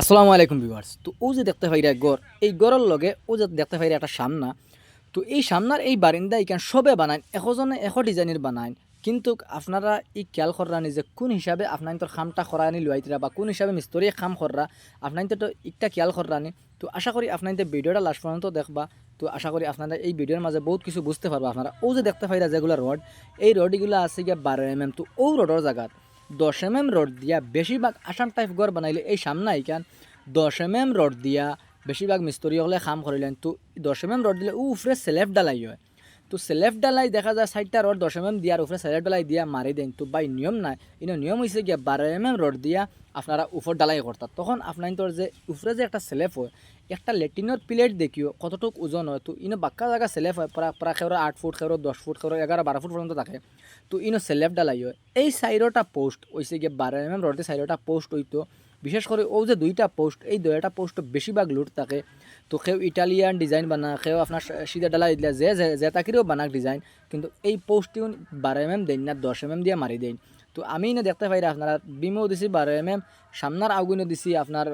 আসসালামু আলাইকুম ভিউয়ার্স। তো ও যে দেখতে পাইরা গড় এই গড়ের লগে ও যে দেখতে পাইরা একটা সামনা, তো এই সামনার এই বারিন্দা ইখান সবে বানায় এশজনে এশ ডিজাইনের বানায় কিন্তু আপনারা এই খেয়াল করানি যে কোন হিসাবে আপনার তোর খামটা খরানি লুয়াইতরা বা কোন হিসাবে মিস্তরি খাম খররা আপনার তো একটা খেয়াল করানি তো আশা করি আপনার ভিডিওটা লাস্ট পর্যন্ত দেখবা। তো আশা করি আপনারা এই ভিডিওর মাঝে বহুত কিছু বুঝতে পারবা। আপনারা ও যে দেখতে পাইরা যেগুলো রড, এই রডগুলো আছে গিয়া বারো এম এম তো ও রডর জায়গাত দশ এম এম রড দিয়া বেশিরভাগ আসাম টাইপ ঘর বানাইলে এই সামনে আইকান দশ এম এম রড দিয়া বেশিরভাগ মিস্ত্রি হলে কাম করিলেন তো দশ এম এম রড দিলে ও উফরে সেলেফ ডালাই হয়। তো সেলেফ ডালাই দেখা যায় চারটা রড দশ এম এম দিয়ার উপরে সেলেফ ডালাই দিয়া মারি দেন তো বাই নিয়ম নাই ইনো নিয়ম হয়েছে গিয়া বারো এম এম রড দিয়া আপনারা উপর ডালাই করতা তখন আপনার তোর যে উপরে যে একটা সেলেফ হয় একটা লেটিনের প্লেট দেখিও কতটুক ওজন হয় তো ইনো বাক্কা জায়গা সেলেফ হয় প্রায় প্রায় খেরো আট ফুট খেরো দশ ফুট খেরো এগারো বারো ফুট পর্যন্ত থাকে তো ইনো সেলেফ ডালাই হয় এই সাইডটা পোস্ট হয়েছে গিয়ে বারো এম এম রডে সাইডটা পোস্ট হইতো বিশেষ করে ও যে দুইটা পোস্ট এই দুইটা পোস্ট বেশিরভাগ লুট থাকে। তো কেউ ইটালিয়ান ডিজাইন বানা কেউ আপনার সিধা ডালা দিলে যে যে- তাকিরেও বানাক ডিজাইন কিন্তু এই পোস্টটিও বারো এম এম দেন না, দশ এম এম দিয়ে মারি দেন। তো আমি না দেখতে পাই আপনারা বিমও দিছি বারো এম এম সামনার আগুনও দিছি আপনার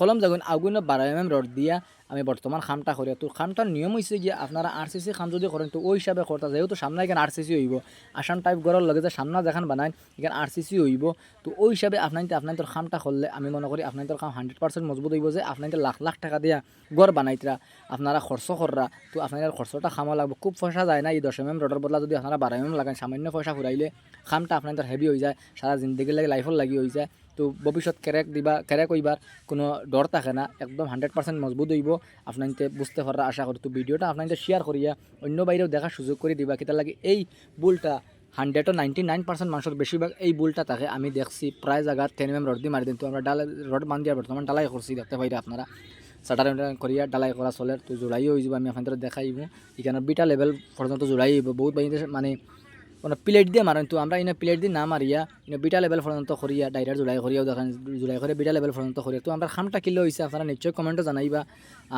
কলম জাগুন আগুনও বারো এম এম রড দিয়া। আমি বর্তমান খামটা করি তো খামটার নিয়ম হয়েছে গিয়ে আপনারা আর সি সি খাম যদি করেন তো, ওই হিসাবে করতে যেহেতু সামনে এখানে আর সি সি হইব আসাম টাইপ গড়ের লগে যে সামনা যেখান বানায় এখানে আর সি সি হইব তো, ওই হিসাবে আপনার আপনার তোর খামটা করলে আমি মনে করি আপনার তোর খাম হান্ড্রেড পার্সেন্ট মজবুত হইব যে আপনার লাখ লাখ টাকা দিয়া গড় বানাইতরা আপনারা খরচ কররা তো আপনার খরচটা খামা লাগবে। খুব পয়সা যায় না এই দশ এম এম রডের বদলা যদি আপনারা বারো এম এম লাগান সামান্য পয়সা ফুরাইলে খামটা আপনার হেভি হয়ে যায়। সারা জিন্দগির লাগে লাইফর লাগি হয়ে যায়। তো ভবিষ্যৎ ক্যারেক দিবা ক্যারেক হইবার কোনো ডর থাকে না। একদম হান্ড্রেড পার্সেন্ট মজবুত হইব। আপনার বুঝতে পারা আশা করি তো ভিডিওটা আপনার শেয়ার করিয়া অন্য বাইরেও দেখার সুযোগ করে দিবা। কিতা লাগে এই বুলটা হান্ড্রেড নাইনটি নাইন পার্সেন্ট মানুষের বেশিরভাগ এই বুলটা থাকে, আমি দেখছি প্রায় জায়গা টেন এম রড দিয়ে মারি দিন তো আমরা ডাল রড বান দিয়া বর্তমান ডালাই করছি দেখতে পাইরা আপনারা সাটার করিয়া ডালাই করা চলে, তো জোড়াইও হয়ে যাব, আমি আপনাদের দেখাইব এখানে বিটা লেভেল পর্যন্ত জোড়াই হইব বহুত বাইরে মানে কোনো প্লেট দিয়ে মারেন তো, আমরা ইনে প্লেট দিয়ে না মারিয়া, ইনে বিটা লেভেল পর্যন্ত করিয়া, ডাইরেক্ট জুলাই করিয়াও দেখেন, জুলাই করে বিটা লেভেল পর্যন্ত করিয়া। তো আমরা খামটা কিলো হয়েছে আপনারা নিশ্চয়ই কমেন্টে জানাইবা।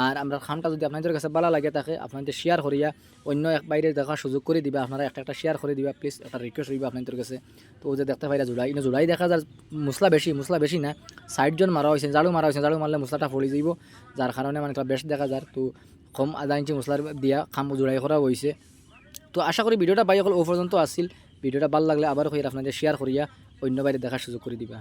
আর আমরা খামটা যদি আপনাদের কাছে ভালো লাগে থাকে, আপনাদের শেয়ার করিয়া অন্য এক বাইরে দেখার সুযোগ করে দিবা, আপনারা একটা একটা শেয়ার করে দিবা প্লিজ একটা রিকোয়েস্ট রইবা আপনাদের কাছে। তো যে দেখতে পাইরা জুলাই, ইনে জুলাই দেখা যায় মশলা বেশি মশলা বেশি না ষাটজন মারা হয়েছে জাড়ু মারা হয়েছে জাড়ু মারলে মশলাটা ফলি যাইব। যার কারণে মানে বেশ দেখা যায় তো কম আধা ইঞ্চি মশলার দিয়া খাম জোড়াই করা হয়েছে তো আশা করি ভিডিওটা বাই অকল ও পর্যন্ত আসিল। ভিডিওটা ভালো লাগলে আবার হয়ে আপনাদের শেয়ার করিয়া অন্য বাইরে দেখার সুযোগ করে দিবা।